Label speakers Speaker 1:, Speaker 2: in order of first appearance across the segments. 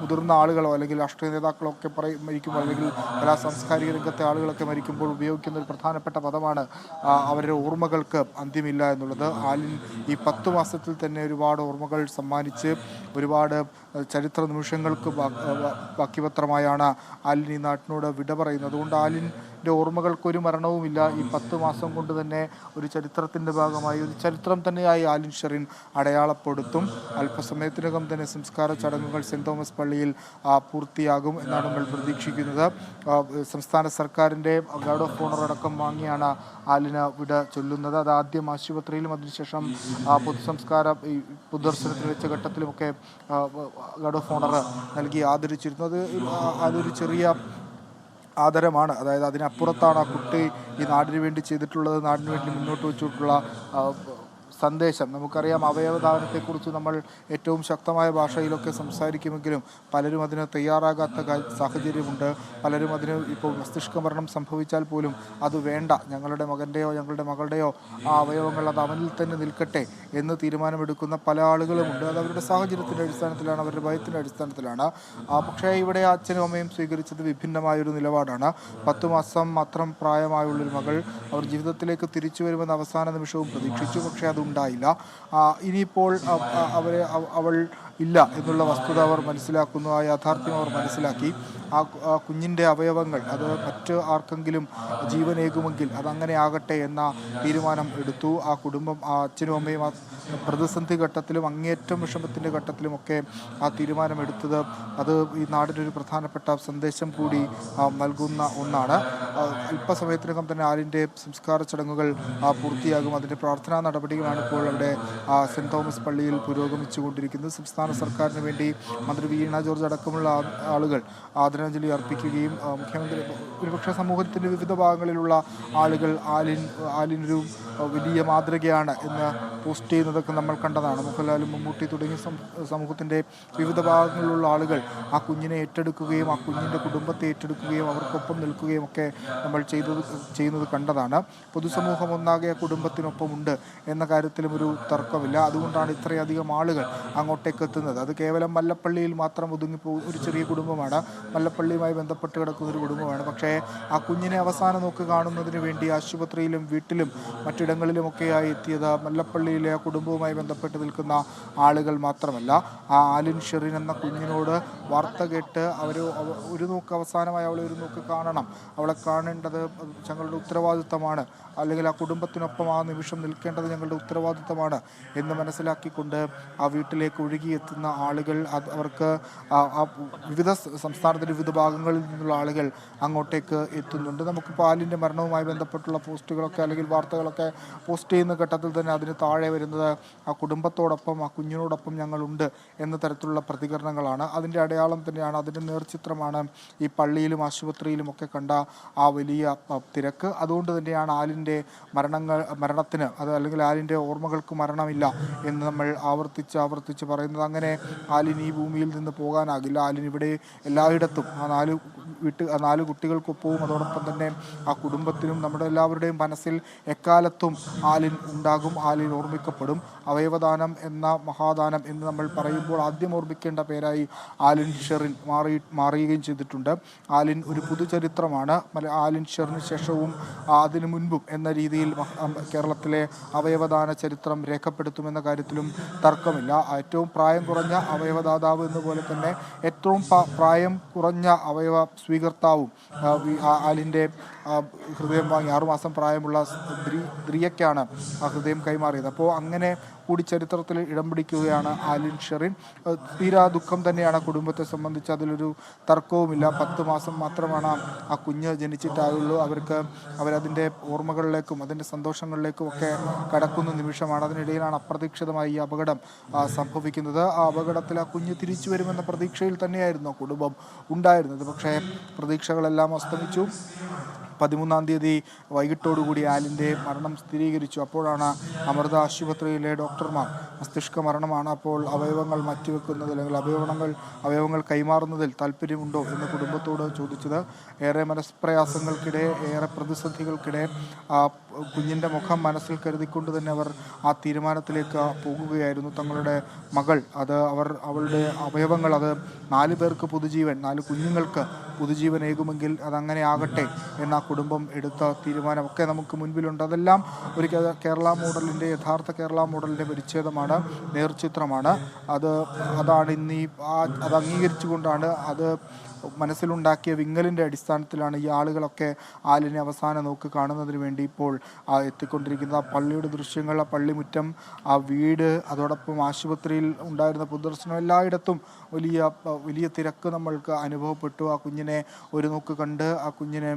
Speaker 1: മുതിർന്ന ആളുകളോ അല്ലെങ്കിൽ രാഷ്ട്രീയ നേതാക്കളോ ഒക്കെ പറയും മരിക്കുമ്പോൾ അല്ലെങ്കിൽ കലാ സാംസ്കാരിക രംഗത്തെ ആളുകളൊക്കെ മരിക്കുമ്പോൾ ഉപയോഗിക്കുന്ന ഒരു പ്രധാനപ്പെട്ട പദമാണ് അവരുടെ ഓർമ്മകൾക്ക് അന്ത്യമില്ല എന്നുള്ളത്. ആലിൻ ഈ പത്ത് മാസത്തിൽ തന്നെ ഒരുപാട് ഓർമ്മകൾ സമ്മാനിച്ച് ഒരുപാട് ചരിത്ര നിമിഷങ്ങൾക്ക് ബാക്കിപത്രമായാണ് ആലിൻ ഈ നാട്ടിനോട് വിട പറയുന്നത്. അതുകൊണ്ട് ആലിന്റെ ഓർമ്മകൾക്ക് ഒരു മരണവുമില്ല. ഈ പത്ത് മാസം കൊണ്ട് തന്നെ ഒരു ചരിത്രത്തിന്റെ ഭാഗമായി ഒരു ചരിത്രം തന്നെയായി ആലിൻ ഷെറിൻ അടയാളപ്പെടുത്തും. അല്പസമയത്തിനകം തന്നെ സംസ്കാര ചടങ്ങുകൾ സെന്റ് തോമസ് പള്ളിയിൽ പൂർത്തിയാകും എന്നാണ് നമ്മൾ പ്രതീക്ഷിക്കുന്നത്. സംസ്ഥാന സർക്കാരിന്റെ ഗാർഡ് ഓഫ് ഓണർ അടക്കം വാങ്ങിയാണ് ആലിന് വിട ചൊല്ലുന്നത്. അത് ആദ്യം ആശുപത്രിയിലും അതിനുശേഷം പൊതുസംസ്കാര പൊതുദർശനത്തിൽ വെച്ച ഘട്ടത്തിലുമൊക്കെ ഗാർഡ് ഓഫ് ഓണർ നൽകി ആദരിച്ചിരുന്നു. അത് അതൊരു ചെറിയ ആദരമാണ്. അതായത് അതിനപ്പുറത്താണ് ആ കുട്ടി ഈ നാടിന് വേണ്ടി ചെയ്തിട്ടുള്ളത് നാടിന് വേണ്ടി മുന്നോട്ട് വെച്ചിട്ടുള്ള സന്ദേശം. നമുക്കറിയാം അവയവദാനത്തെക്കുറിച്ച് നമ്മൾ ഏറ്റവും ശക്തമായ ഭാഷയിലൊക്കെ സംസാരിക്കുമെങ്കിലും പലരും അതിന് തയ്യാറാകാത്ത സാഹചര്യമുണ്ട്. പലരും അതിന് ഇപ്പോൾ മസ്തിഷ്ക മരണം സംഭവിച്ചാൽ പോലും അത് വേണ്ട. ഞങ്ങളുടെ മകന്റെയോ ഞങ്ങളുടെ മകളുടെയോ ആ അവയവങ്ങൾ അത് അവനിൽ തന്നെ നിൽക്കട്ടെ എന്ന് തീരുമാനമെടുക്കുന്ന പല ആളുകളുമുണ്ട്. അത് അവരുടെ സാഹചര്യത്തിന്റെ അടിസ്ഥാനത്തിലാണ് അവരുടെ ഭയത്തിന്റെ അടിസ്ഥാനത്തിലാണ്. പക്ഷേ ഇവിടെ അച്ഛനും അമ്മയും സ്വീകരിച്ചത് വിഭിന്നമായൊരു നിലപാടാണ്. പത്ത് മാസം മാത്രം പ്രായമായുള്ളൊരു മകൾ അവർ ജീവിതത്തിലേക്ക് തിരിച്ചു വരുമെന്ന് അവസാന നിമിഷവും പ്രതീക്ഷിച്ചു. പക്ഷേ അതുണ്ടായില്ല. ഇനിയിപ്പോൾ അവരെ അവൾ ഇല്ല എന്നുള്ള വസ്തുത അവർ മനസ്സിലാക്കുന്നു. ആ യാഥാർത്ഥ്യം അവർ മനസ്സിലാക്കി. ആ കുഞ്ഞിന്റെ അവയവങ്ങൾ അത് മറ്റ് ആർക്കെങ്കിലും ജീവനേകുമെങ്കിൽ അതങ്ങനെ ആകട്ടെ എന്ന തീരുമാനം എടുത്തു. ആ കുടുംബം ആ അച്ഛനും അമ്മയും ആ പ്രതിസന്ധി ഘട്ടത്തിലും അങ്ങേയറ്റം വിഷമത്തിന്റെ ഘട്ടത്തിലുമൊക്കെ ആ തീരുമാനം എടുത്തത് അത് ഈ നാടിനൊരു പ്രധാനപ്പെട്ട സന്ദേശം കൂടി നൽകുന്ന ഒന്നാണ്. അല്പസമയത്തിനകം തന്നെ ആലിന്റെ സംസ്കാര ചടങ്ങുകൾ പൂർത്തിയാകും. അതിന്റെ പ്രാർത്ഥനാ നടപടികളാണ് ഇപ്പോൾ അവിടെ സെന്റ് തോമസ് പള്ളിയിൽ പുരോഗമിച്ചുകൊണ്ടിരിക്കുന്നത്. സംസ്ഥാന സർക്കാരിന് വേണ്ടി മന്ത്രി വീണ ജോർജ് അടക്കമുള്ള ആളുകൾ ആദരാഞ്ജലി അർപ്പിക്കുകയും മുഖ്യമന്ത്രി ഒരുപക്ഷെ സമൂഹത്തിന്റെ വിവിധ ഭാഗങ്ങളിലുള്ള ആളുകൾ ആലിൻ ആലിനൊരു വലിയ മാതൃകയാണ് എന്ന് പോസ്റ്റ് ചെയ്യുന്നതൊക്കെ നമ്മൾ കണ്ടതാണ്. മോഹൻലാലും മമ്മൂട്ടി തുടങ്ങിയ സമൂഹത്തിന്റെ വിവിധ ഭാഗങ്ങളിലുള്ള ആളുകൾ ആ കുഞ്ഞിനെ ഏറ്റെടുക്കുകയും ആ കുഞ്ഞിന്റെ കുടുംബത്തെ ഏറ്റെടുക്കുകയും അവർക്കൊപ്പം നിൽക്കുകയും ഒക്കെ നമ്മൾ ചെയ്തത് ചെയ്യുന്നത് കണ്ടതാണ്. പൊതുസമൂഹം ഒന്നാകെ കുടുംബത്തിനൊപ്പമുണ്ട് എന്ന കാര്യത്തിലും ഒരു തർക്കമില്ല. അതുകൊണ്ടാണ് ഇത്രയധികം ആളുകൾ അങ്ങോട്ടേക്ക് എത്തുന്നത് അത് കേവലം മല്ലപ്പള്ളിയിൽ മാത്രം ഒതുങ്ങിപ്പോകും ഒരു ചെറിയ കുടുംബമാണ്. മല്ലപ്പള്ളിയുമായി ബന്ധപ്പെട്ട് കിടക്കുന്ന ഒരു കുടുംബമാണ്. പക്ഷേ ആ കുഞ്ഞിനെ അവസാന നോക്ക് കാണുന്നതിന് വേണ്ടി ആശുപത്രിയിലും വീട്ടിലും മറ്റിടങ്ങളിലുമൊക്കെയായി എത്തിയത് മല്ലപ്പള്ളിയിലെ ആ കുടുംബവുമായി ബന്ധപ്പെട്ട് നിൽക്കുന്ന ആളുകൾ മാത്രമല്ല. ആ ആലിൻ ഷെറിൻ എന്ന കുഞ്ഞിനോട് വാർത്ത കേട്ട് അവർ ഒരു നോക്ക് അവസാനമായി അവളെ ഒരു നോക്ക് കാണണം. അവളെ കാണേണ്ടത് ഞങ്ങളുടെ ഉത്തരവാദിത്തമാണ്. അല്ലെങ്കിൽ ആ കുടുംബത്തിനൊപ്പം ആ നിമിഷം നിൽക്കേണ്ടത് ഞങ്ങളുടെ ഉത്തരവാദിത്തമാണ് എന്ന് മനസ്സിലാക്കിക്കൊണ്ട് ആ വീട്ടിലേക്ക് ഒഴുകിയെത്തുന്ന ആളുകൾ അവർക്ക് വിവിധ സംസ്ഥാനത്തിന്റെ വിവിധ ഭാഗങ്ങളിൽ നിന്നുള്ള ആളുകൾ അങ്ങോട്ടേക്ക് എത്തുന്നുണ്ട്. നമുക്ക് പാലിന്റെ മരണവുമായി ബന്ധപ്പെട്ടുള്ള പോസ്റ്റുകളൊക്കെ അല്ലെങ്കിൽ വാർത്തകളൊക്കെ പോസ്റ്റ് ചെയ്യുന്ന ഘട്ടത്തിൽ തന്നെ അതിന് താഴെ വരുന്നത് ആ കുടുംബത്തോടൊപ്പം ആ കുഞ്ഞിനോടൊപ്പം ഞങ്ങളുണ്ട് എന്ന തരത്തിലുള്ള പ്രതികരണങ്ങളാണ്. അതിന്റെ അടയാളം തന്നെയാണ് അതിന്റെ നേർചിത്രമാണ് ഈ പള്ളിയിലും ആശുപത്രിയിലും ഒക്കെ കണ്ട ആ വലിയ തിരക്ക്. അതുകൊണ്ട് തന്നെയാണ് ആലിന്റെ മരണങ്ങൾ മരണത്തിന് അത് അല്ലെങ്കിൽ ആലിന്റെ ഓർമ്മകൾക്ക് മരണമില്ല എന്ന് നമ്മൾ ആവർത്തിച്ച് ആവർത്തിച്ച് പറയുന്നത്. അങ്ങനെ ആലിന് ഈ ഭൂമിയിൽ നിന്ന് പോകാനാകില്ല. ആലിന് ഇവിടെ എല്ലായിടത്തും ആ നാല് വീട്ട് ആ നാല് കുട്ടികൾക്കൊപ്പവും അതോടൊപ്പം തന്നെ ആ കുടുംബത്തിനും നമ്മുടെ എല്ലാവരുടെയും മനസ്സിൽ എക്കാലത്തും ആലിൻ ഉണ്ടാകും ആലിൻ ഓർമ്മിക്കപ്പെടും. അവയവദാനം എന്ന മഹാദാനം എന്ന് നമ്മൾ പറയുമ്പോൾ ആദ്യം ഓർമ്മിക്കേണ്ട പേരായി ആലിൻ ഷെറിൻ മാറി മാറുകയും ചെയ്തിട്ടുണ്ട്. ആലിൻ ഒരു പുതുചരിത്രമാണ്. ആലിൻ ഷെറിന് ശേഷവും അതിനു മുൻപും എന്ന രീതിയിൽ കേരളത്തിലെ അവയവദാന ചരിത്രം രേഖപ്പെടുത്തുമെന്ന കാര്യത്തിലും തർക്കമില്ല. ഏറ്റവും പ്രായം കുറഞ്ഞ അവയവദാതാവ് എന്നപോലെ തന്നെ ഏറ്റവും പ്രായം കുറഞ്ഞ അവയവ സ്വീകർത്താവും ആലിന്റെ ഹൃദയം വാങ്ങി ആറുമാസം പ്രായമുള്ള സ്ത്രീ സ്ത്രീയക്കാണ് ആ ഹൃദയം കൈമാറിയത്. അപ്പോൾ അങ്ങനെ കൂടി ചരിത്രത്തിൽ ഇടം പിടിക്കുകയാണ് ആലിൻ ഷെറിൻ. തീരാ ദുഃഖം തന്നെയാണ് കുടുംബത്തെ സംബന്ധിച്ച് അതിലൊരു തർക്കവുമില്ല. പത്ത് മാസം മാത്രമാണ് ആ കുഞ്ഞ് ജനിച്ചിട്ടായുള്ളൂ. അവർക്ക് അവരതിന്റെ ഓർമ്മകളിലേക്കും അതിന്റെ സന്തോഷങ്ങളിലേക്കും ഒക്കെ കടക്കുന്ന നിമിഷമാണ്. അതിനിടയിലാണ് അപ്രതീക്ഷിതമായി ഈ അപകടം സംഭവിക്കുന്നത്. ആ അപകടത്തിൽ ആ കുഞ്ഞ് തിരിച്ചു വരുമെന്ന പ്രതീക്ഷയിൽ തന്നെയായിരുന്നു കുടുംബം ഉണ്ടായിരുന്നത്. പക്ഷേ പ്രതീക്ഷകളെല്ലാം അസ്തമിച്ചു. പതിമൂന്നാം തീയതി വൈകിട്ടോടുകൂടി ആലിന്റെ മരണം സ്ഥിരീകരിച്ചു. അപ്പോഴാണ് അമൃത ആശുപത്രിയിലെ ഡോക്ടർമാർ മസ്തിഷ്ക മരണമാണ്. അപ്പോൾ അവയവങ്ങൾ മാറ്റിവെക്കുന്നതിൽ അല്ലെങ്കിൽ അവയവങ്ങൾ അവയവങ്ങൾ കൈമാറുന്നതിൽ താല്പര്യമുണ്ടോ എന്ന് കുടുംബത്തോട് ചോദിച്ചത്. ഏറെ മനസ്പ്രയാസങ്ങൾക്കിടെ ഏറെ പ്രതിസന്ധികൾക്കിടെ ആ കുഞ്ഞിന്റെ മുഖം മനസ്സിൽ കരുതിക്കൊണ്ട് തന്നെ അവർ ആ തീരുമാനത്തിലേക്ക് പോകുകയായിരുന്നു. തങ്ങളുടെ മകൾ അത് അവർ അവളുടെ അവയവങ്ങൾ അത് നാല് പേർക്ക് പുതുജീവൻ നാല് കുഞ്ഞുങ്ങൾക്ക് പുതുജീവനേകുമെങ്കിൽ അതങ്ങനെ ആകട്ടെ എന്ന കുടുംബം എടുത്ത തീരുമാനമൊക്കെ നമുക്ക് മുൻപിലുണ്ട്. അതെല്ലാം ഒരു കേരള മോഡലിന്റെ യഥാർത്ഥ കേരള മോഡലിന്റെ പരിച്ഛേദമാണ് നേർചിത്രമാണ്. അത് അതാണ് ഇന്ന് ഈ അത് അംഗീകരിച്ചുകൊണ്ടാണ് അത് മനസ്സിലുണ്ടാക്കിയ വിങ്ങലിന്റെ അടിസ്ഥാനത്തിലാണ് ഈ ആളുകളൊക്കെ ആലിനെ അവസാന നോക്ക് കാണുന്നതിന് വേണ്ടി ഇപ്പോൾ എത്തിക്കൊണ്ടിരിക്കുന്ന പള്ളിയുടെ ദൃശ്യങ്ങൾ ആ പള്ളിമുറ്റം ആ വീട് അതോടൊപ്പം ആശുപത്രിയിൽ ഉണ്ടായിരുന്ന പൊതുദർശനം എല്ലായിടത്തും വലിയ വലിയ തിരക്ക് നമ്മൾക്ക് അനുഭവപ്പെട്ടു. ആ കുഞ്ഞിനെ ഒരു നോക്ക് കണ്ട് ആ കുഞ്ഞിനെ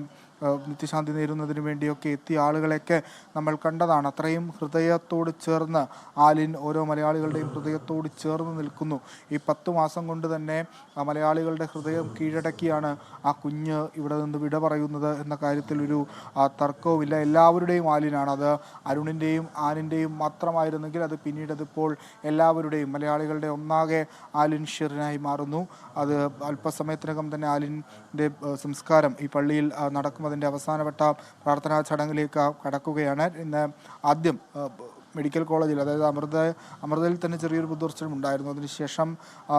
Speaker 1: നിത്യശാന്തി നേരുന്നതിന് വേണ്ടിയൊക്കെ എത്തിയ ആളുകളെയൊക്കെ നമ്മൾ കണ്ടതാണ്. അത്രയും ഹൃദയത്തോട് ചേർന്ന് ആലിൻ ഓരോ മലയാളികളുടെയും ഹൃദയത്തോട് ചേർന്ന് നിൽക്കുന്നു. ഈ പത്ത് മാസം കൊണ്ട് തന്നെ മലയാളികളുടെ ഹൃദയം കീഴടക്കിയാണ് ആ കുഞ്ഞ് ഇവിടെ നിന്ന് വിട പറയുന്നത് എന്ന കാര്യത്തിൽ ഒരു തർക്കവുമില്ല. എല്ലാവരുടെയും ആലിനാണ്. അത് അരുണിന്റെയും ആനിന്റെയും മാത്രമായിരുന്നെങ്കിൽ അത് പിന്നീട് അതിപ്പോൾ എല്ലാവരുടെയും മലയാളികളുടെ ഒന്നാകെ ആലിൻ ഷിറിനായി മാറുന്നു. അത് അല്പസമയത്തിനകം തന്നെ ആലിന്റെ സംസ്കാരം ഈ പള്ളിയിൽ ആ, നടക്കും അതിന്റെ അവസാനവട്ട പ്രാർത്ഥനാ ചടങ്ങിലേക്ക് കടക്കുകയാണ്. ഇന്ന് ആദ്യം മെഡിക്കൽ കോളേജിൽ അതായത് അമൃത അമൃതയിൽ തന്നെ ചെറിയൊരു പൊതുദർശനം ഉണ്ടായിരുന്നു. അതിനുശേഷം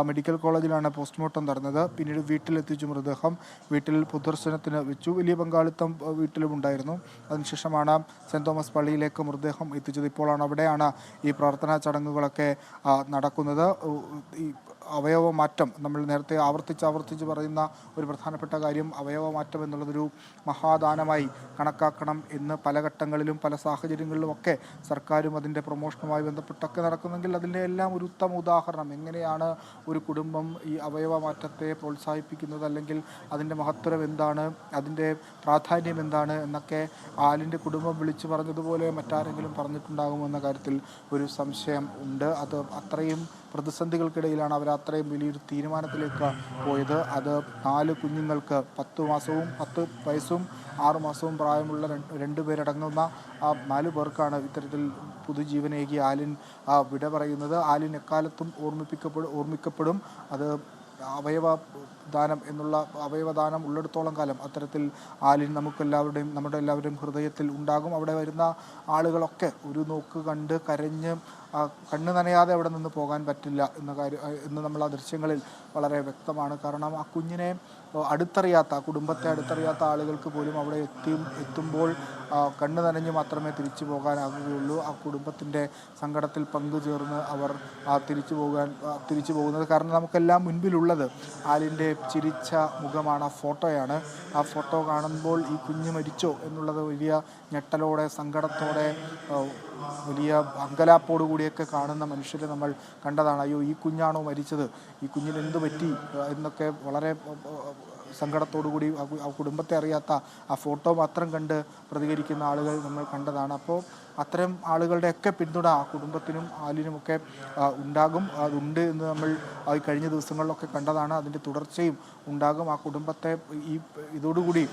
Speaker 1: മെഡിക്കൽ കോളേജിലാണ് പോസ്റ്റ്മോർട്ടം നടന്നത്. പിന്നീട് വീട്ടിലെത്തിച്ചു മൃതദേഹം. വീട്ടിൽ പുതുർശനത്തിന് വെച്ചു. വലിയ പങ്കാളിത്തം വീട്ടിലും ഉണ്ടായിരുന്നു. അതിനുശേഷമാണ് സെന്റ് തോമസ് പള്ളിയിലേക്ക് മൃതദേഹം എത്തിച്ചത്. ഇപ്പോഴാണ് അവിടെയാണ് ഈ പ്രാർത്ഥനാ ചടങ്ങുകളൊക്കെ നടക്കുന്നത്. ഈ അവയവ മാറ്റം നമ്മൾ നേരത്തെ ആവർത്തിച്ച് ആവർത്തിച്ച് പറയുന്ന ഒരു പ്രധാനപ്പെട്ട കാര്യം അവയവ മാറ്റം എന്നുള്ളതൊരു മഹാദാനമായി കണക്കാക്കണം എന്ന് പല ഘട്ടങ്ങളിലും പല സാഹചര്യങ്ങളിലും ഒക്കെ സർക്കാരും അതിന്റെ പ്രൊമോഷനുമായി ബന്ധപ്പെട്ടൊക്കെ നടക്കുന്നെങ്കിൽ അതിന്റെ എല്ലാം ഒരു ഉത്തമ ഉദാഹരണം. എങ്ങനെയാണ് ഒരു കുടുംബം ഈ അവയവ മാറ്റത്തെ പ്രോത്സാഹിപ്പിക്കുന്നത്? അല്ലെങ്കിൽ അതിന്റെ മഹത്വം എന്താണ്? അതിന്റെ പ്രാധാന്യം എന്താണ്? എന്നൊക്കെ ആലിന്റെ കുടുംബം വിളിച്ചു പറഞ്ഞതുപോലെ മറ്റാരെങ്കിലും പറഞ്ഞിട്ടുണ്ടാകുമെന്ന കാര്യത്തിൽ ഒരു സംശയം ഉണ്ട്. അത് അത്രയും പ്രതിസന്ധികൾക്കിടയിലാണ് അവർ അത്രയും വലിയൊരു തീരുമാനത്തിലേക്ക് പോയത്. അത് നാല് കുഞ്ഞുങ്ങൾക്ക് പത്ത് മാസവും പത്ത് വയസ്സും ആറു മാസവും പ്രായമുള്ള രണ്ട് ആ നാല് പേർക്കാണ് ഇത്തരത്തിൽ പുതുജീവനേകി ആലിൻ വിട പറയുന്നത്. ആലിൻ എക്കാലത്തും ഓർമ്മിപ്പിക്കപ്പെടും ഓർമ്മിക്കപ്പെടും. അത് അവയവ ദാനം എന്നുള്ള അവയവദാനം ഉള്ളിടത്തോളം കാലം അത്തരത്തിൽ ആലിൻ നമുക്കെല്ലാവരുടെയും നമ്മുടെ എല്ലാവരുടെയും ഹൃദയത്തിൽ ഉണ്ടാകും. അവിടെ വരുന്ന ആളുകളൊക്കെ ഒരു നോക്ക് കണ്ട് കരഞ്ഞ് കണ്ണ് നനയാതെ അവിടെ നിന്ന് പോകാൻ പറ്റില്ല എന്ന കാര്യം എന്ന് നമ്മൾ ആ ദൃശ്യങ്ങളിൽ വളരെ വ്യക്തമാണ്. കാരണം ആ കുഞ്ഞിനെ അടുത്തറിയാത്ത കുടുംബത്തെ അടുത്തറിയാത്ത ആളുകൾക്ക് പോലും അവിടെ എത്തി എത്തുമ്പോൾ കണ്ണു നനഞ്ഞ് മാത്രമേ തിരിച്ചു പോകാനാകുകയുള്ളൂ. ആ കുടുംബത്തിന്റെ സങ്കടത്തിൽ പങ്കുചേർന്ന് അവർ തിരിച്ചു പോകാൻ തിരിച്ചു പോകുന്നത്. കാരണം നമുക്കെല്ലാം മുൻപിലുള്ളത് ആലിന്റെ ചിരിച്ച മുഖമാണ് ആ ഫോട്ടോയാണ്. ആ ഫോട്ടോ കാണുമ്പോൾ ഈ കുഞ്ഞ് മരിച്ചോ എന്നുള്ളത് വലിയ ഞെട്ടലോടെ സങ്കടത്തോടെ വലിയ അങ്കലാപ്പോടു കൂടിയൊക്കെ കാണുന്ന മനുഷ്യരെ നമ്മൾ കണ്ടതാണ്. അയ്യോ ഈ കുഞ്ഞാണോ മരിച്ചത്? ഈ കുഞ്ഞിന് എന്ത് പറ്റി? എന്നൊക്കെ വളരെ ആ, ആ, സങ്കടത്തോടു കൂടി ആ ആ കുടുംബത്തെ അറിയാത്ത ആ ഫോട്ടോ മാത്രം കണ്ട് പ്രതികരിക്കുന്ന ആളുകൾ നമ്മൾ കണ്ടതാണ്. അപ്പോൾ അത്തരം ആളുകളുടെയൊക്കെ പിന്തുണ കുടുംബത്തിനും ആലിനുമൊക്കെ ഉണ്ടാകും. അതുണ്ട് എന്ന് നമ്മൾ കഴിഞ്ഞ ദിവസങ്ങളിലൊക്കെ കണ്ടതാണ്. അതിന്റെ തുടർച്ചയും ഉണ്ടാകും. ആ കുടുംബത്തെ ഈ ഇതോടുകൂടി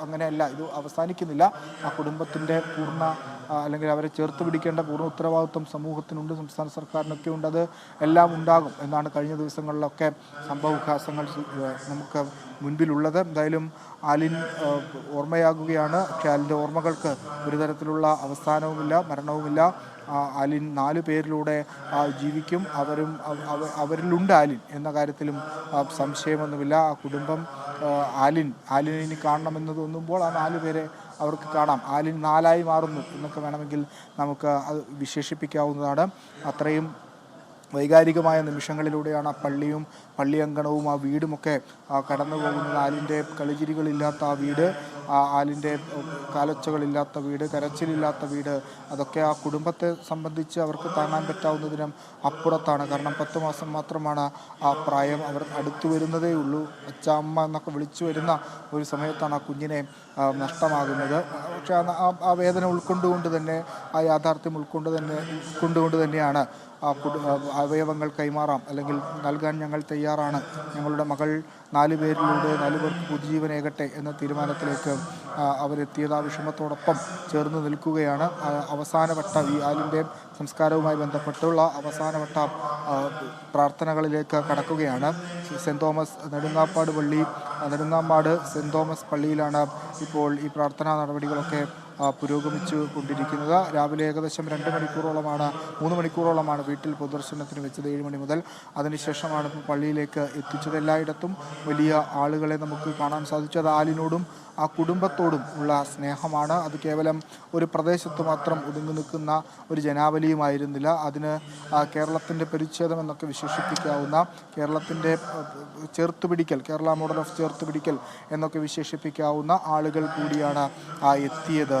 Speaker 1: അങ്ങനെയല്ല ഇത് അവസാനിക്കുന്നില്ല. ആ കുടുംബത്തിന്റെ പൂർണ അല്ലെങ്കിൽ അവരെ ചേർത്ത് പിടിക്കേണ്ട പൂർണ ഉത്തരവാദിത്വം സമൂഹത്തിനുണ്ട്. സംസ്ഥാന സർക്കാരിനൊക്കെ ഉണ്ട്. അത് എല്ലാം ഉണ്ടാകും എന്നാണ് കഴിഞ്ഞ ദിവസങ്ങളിലൊക്കെ സംഭവവികാസങ്ങൾ വികാസങ്ങൾ നമുക്ക് മുൻപിലുള്ളത്. എന്തായാലും ആലിൻ ഓർമ്മയാകുകയാണ്. ആലിന്റെ ഓർമ്മകൾക്ക് ഒരു തരത്തിലുള്ള അവസാനവുമില്ല മരണവുമില്ല. അലിൻ നാല് പേരിലൂടെ ജീവിക്കും. അവരും അവ- അവ- അവരിലുണ്ട് ആലിൻ എന്ന കാര്യത്തിലും സംശയമൊന്നുമില്ല. ആ കുടുംബം ആലിൻ ആലിനെ ഇനി കാണണമെന്ന് തോന്നുമ്പോൾ ആ നാല് പേരെ അവർക്ക് കാണാം. ആലിൻ നാലായി മാറുന്നു എന്നൊക്കെ വേണമെങ്കിൽ നമുക്ക് അത് വിശേഷിപ്പിക്കാവുന്നതാണ്. അത്രയും വൈകാരികമായ നിമിഷങ്ങളിലൂടെയാണ് ആ പള്ളിയും പള്ളി അങ്കണവും ആ വീടുമൊക്കെ കടന്നു പോകുന്നത് ആലിന്റെ കളിചിരികളില്ലാത്ത ആ വീട് ആ ആലിന്റെ കാലച്ചകളില്ലാത്ത വീട് കരച്ചിലില്ലാത്ത വീട് അതൊക്കെ ആ കുടുംബത്തെ സംബന്ധിച്ച് അവർക്ക് താങ്ങാൻ പറ്റാവുന്നതിനും അപ്പുറത്താണ്. കാരണം പത്ത് മാസം മാത്രമാണ് ആ പ്രായം അവർ അടുത്തു വരുന്നതേ ഉള്ളൂ. അച്ഛ അമ്മ എന്നൊക്കെ വിളിച്ചു വരുന്ന ഒരു സമയത്താണ് ആ കുഞ്ഞിനെ നഷ്ടമാകുന്നത്. പക്ഷേ ആ- വേദന ഉൾക്കൊണ്ടുകൊണ്ട് തന്നെ ആ യാഥാർത്ഥ്യം ഉൾക്കൊണ്ട് തന്നെ ഉൾക്കൊണ്ടുകൊണ്ട് തന്നെയാണ് അവയവങ്ങൾ കൈമാറാം. അല്ലെങ്കിൽ നൽകാൻ ഞങ്ങൾ തയ്യാറാണ്. ഞങ്ങളുടെ മകൾ നാല് പേരിലൂടെ നാലു പേർക്ക് പുതുജീവനേകട്ടെ എന്ന തീരുമാനത്തിലേക്ക് അവരെത്തിയത്. ആ വിഷമത്തോടൊപ്പം ചേർന്ന് നിൽക്കുകയാണ് അവസാനവട്ട ഈ ആലിന്റെ സംസ്കാരവുമായി ബന്ധപ്പെട്ടുള്ള അവസാനവട്ട പ്രാർത്ഥനകളിലേക്ക് കടക്കുകയാണ്. സെന്റ് തോമസ് നെടുങ്ങാപ്പാട് പള്ളി നെടുങ്ങാമ്പാട് സെന്റ് തോമസ് പള്ളിയിലാണ് ഇപ്പോൾ ഈ പ്രാർത്ഥനാ നടപടികളൊക്കെ പുരോഗമിച്ചു കൊണ്ടിരിക്കുന്നത് രാവിലെ ഏകദേശം രണ്ട് മണിക്കൂറോളമാണ് മൂന്ന് മണിക്കൂറോളമാണ് വീട്ടിൽ പൊതുദർശനത്തിന് വെച്ചത്. ഏഴ് മണി മുതൽ അതിനുശേഷമാണ് പള്ളിയിലേക്ക് എത്തിച്ചത്. എല്ലായിടത്തും വലിയ ആളുകളെ നമുക്ക് കാണാൻ സാധിച്ചു. അത് ആലിനോടും ആ കുടുംബത്തോടും ഉള്ള സ്നേഹമാണ്. അത് കേവലം ഒരു പ്രദേശത്ത് മാത്രം ഒതുങ്ങി നിൽക്കുന്ന ഒരു ജനാവലിയുമായിരുന്നില്ല. അതിന് കേരളത്തിന്റെ പരിച്ഛേദം എന്നൊക്കെ വിശേഷിപ്പിക്കാവുന്ന കേരളത്തിന്റെ ചേർത്തുപിടിക്കൽ കേരള മോഡൽ ഓഫ് ചേർത്തുപിടിക്കൽ എന്നൊക്കെ വിശേഷിപ്പിക്കാവുന്ന ആളുകൾ കൂടിയാണ് എത്തിയത്.